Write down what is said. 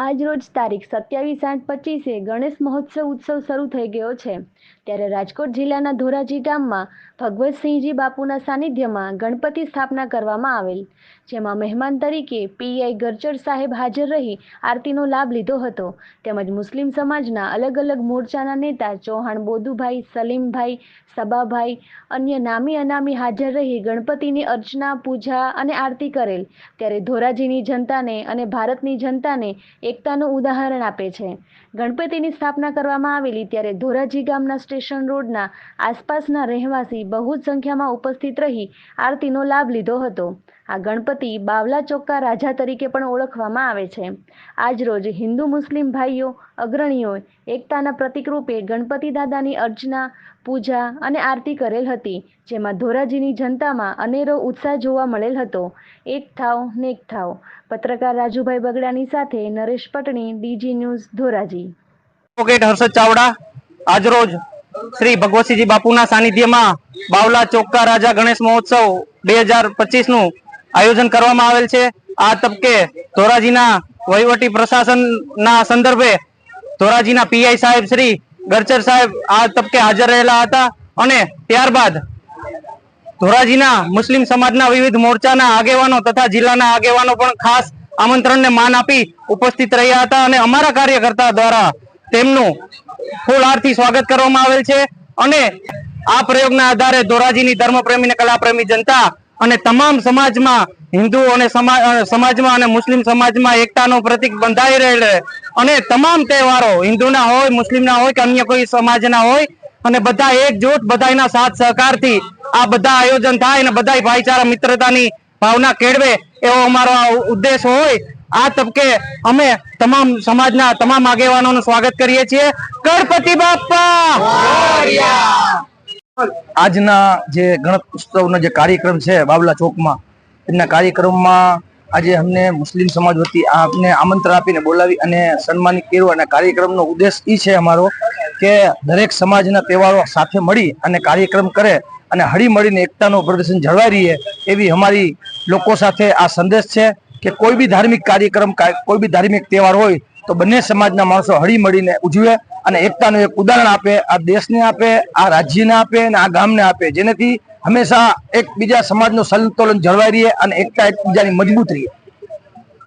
આજ રોજ તારીખ સત્યાવીસ આઠ પચીસે ગણેશ મહોત્સવ ઉત્સવ શરૂ થઈ ગયો છે. ત્યારે રાજકોટ જિલ્લાના ધોરાજી ગામમાં ભગવતસિંહજી બાપુના સાનિધ્યમાં ગણપતિ સ્થાપના કરવામાં આવેલ, જેમાં મહેમાન તરીકે પીઆઈ ગરચર સાહેબ હાજર રહી આરતીનો લાભ લીધો હતો. તેમજ મુસ્લિમ સમાજના અલગ અલગ મોરચાના નેતા ચૌહાણ બોધુભાઈ સલીમભાઈ, સબાભાઈ, અન્ય નામી અનામી હાજર રહી ગણપતિની અર્ચના, પૂજા અને આરતી કરેલ. ત્યારે ધોરાજીની જનતાને અને ભારતની જનતાને એકતાનું ઉદાહરણ આપે છે. ગણપતિની સ્થાપના કરવામાં આવેલી ત્યારે ધોરાજી ગામના સ્ટેશન રોડના આસપાસના રહેવાસી બહુ જ સંખ્યામાં ઉપસ્થિત રહી આરતીનો લાભ લીધો હતો. આ ગણપતિ બાવલા ચોક્કા રાજા તરીકે પણ ઓળખવામાં આવે છે. આજ રોજ હિન્દુ મુસ્લિમ ભાઈઓ, અગ્રણીઓ એકતાના પ્રતિકરૂપે ગણપતિ દાદાની અર્ચના, પૂજા અને આરતી કરેલ હતી, જેમાં ધોરાજીની જનતામાં અનેરો ઉત્સાહ જોવા મળેલ હતો. એક થાવ નેક થાવ. પત્રકાર રાજુભાઈ બગડાની સાથે Naresh Patni, DG news, Dhoraji. Advocate Harshad Chavda આજરોજ શ્રી ભગવતસિંહજી બાપુના સાનિધ્યમાં બાવલા ચોક્કા રાજા ગણેશ મહોત્સવ બે હજાર પચીસનું આયોજન કરવામાં આવેલ છે. આ તબકે ધોરાજીના વહીવટી પ્રશાસનના સંદર્ભે ધોરાજીના પીઆઈ સાહેબ શ્રી ગરચર સાહેબ આ તબકે હાજર રહેલા હતા અને ત્યારબાદ ધોરાજીના મુસ્લિમ સમાજના વિવિધ મોરચાના આગેવાનો તથા જિલ્લાના આગેવાનો પણ ખાસ આમંત્રણને માન આપી ઉપસ્થિત રહ્યા હતા અને અમારા કાર્યકર્તા દ્વારા તેમનું ફૂલ આરથી સ્વાગત કરવામાં આવેલ છે અને આ પ્રયોગના આધારે ધોરાજીની ધર્મપ્રેમી અને કલાપ્રેમી જનતા અને તમામ સમાજમાં હિન્દુ અને સમાજમાં અને મુસ્લિમ સમાજમાં એકતાનો પ્રતિક બંધાઈ રહે. અને તમામ તહેવારો હિન્દુના હોય, મુસ્લિમના હોય કે અન્ય કોઈ સમાજના હોય, અને બધા એકજૂથ બધાના સાથ સહકારથી આ બધા આયોજન થાય અને બધા ભાઈચારા, મિત્રતાની ભાવના કેળવે એવો અમારો ઉદ્દેશ હોય. આ તબકે અમે તમામ સમાજના તમામ આગેવાનોનું સ્વાગત કરીએ છીએ. ગણપતિ બાપા આજના જે ગણેશ ઉત્સવનો જે કાર્યક્રમ છે બાવલા ચોકમાં, એમના કાર્યક્રમમાં આજે અમને મુસ્લિમ સમાજ વતી આપને આમંત્રણ આપીને બોલાવી અને સન્માનિત કર્યું. અને કાર્યક્રમનો ઉદ્દેશ એ છે અમારો કે દરેક સમાજના તહેવારો સાથે મળી અને કાર્યક્રમ કરે અને હળી મળીને એકતાનું પ્રદર્શન જળવાઈ રહીએ એવી અમારી લોકો સાથે આ સંદેશ છે કે કોઈ બી ધાર્મિક કાર્યક્રમ કોઈ બી ધાર્મિક તહેવાર હોય તો બંને સમાજના માણસો હળી મળીને ઉજવે અને એકતાનું એક ઉદાહરણ આપે, આ દેશને આપે, આ રાજ્યને આપે અને આ ગામને આપે. જેનાથી હંમેશા એકબીજા સમાજનું સંતુલન જળવાઈ રહે અને એકતા એકબીજાની મજબૂત રહે.